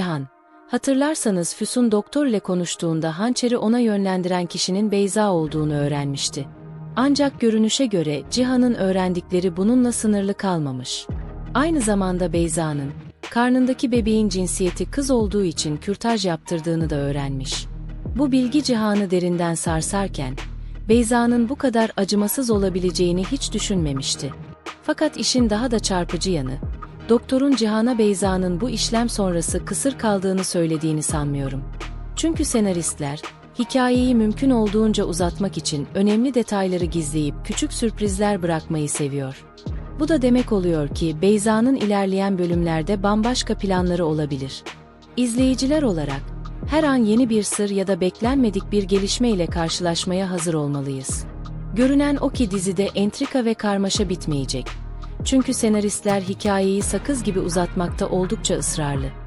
Cihan. Hatırlarsanız Füsun doktor ile konuştuğunda hançeri ona yönlendiren kişinin Beyza olduğunu öğrenmişti. Ancak görünüşe göre Cihan'ın öğrendikleri bununla sınırlı kalmamış. Aynı zamanda Beyza'nın, karnındaki bebeğin cinsiyeti kız olduğu için kürtaj yaptırdığını da öğrenmiş. Bu bilgi Cihan'ı derinden sarsarken, Beyza'nın bu kadar acımasız olabileceğini hiç düşünmemişti. Fakat işin daha da çarpıcı yanı, doktorun Cihan'a Beyza'nın bu işlem sonrası kısır kaldığını söylediğini sanmıyorum. Çünkü senaristler, hikayeyi mümkün olduğunca uzatmak için önemli detayları gizleyip küçük sürprizler bırakmayı seviyor. Bu da demek oluyor ki Beyza'nın ilerleyen bölümlerde bambaşka planları olabilir. İzleyiciler olarak her an yeni bir sır ya da beklenmedik bir gelişme ile karşılaşmaya hazır olmalıyız. Görünen o ki dizide entrika ve karmaşa bitmeyecek. Çünkü senaristler hikayeyi sakız gibi uzatmakta oldukça ısrarlı.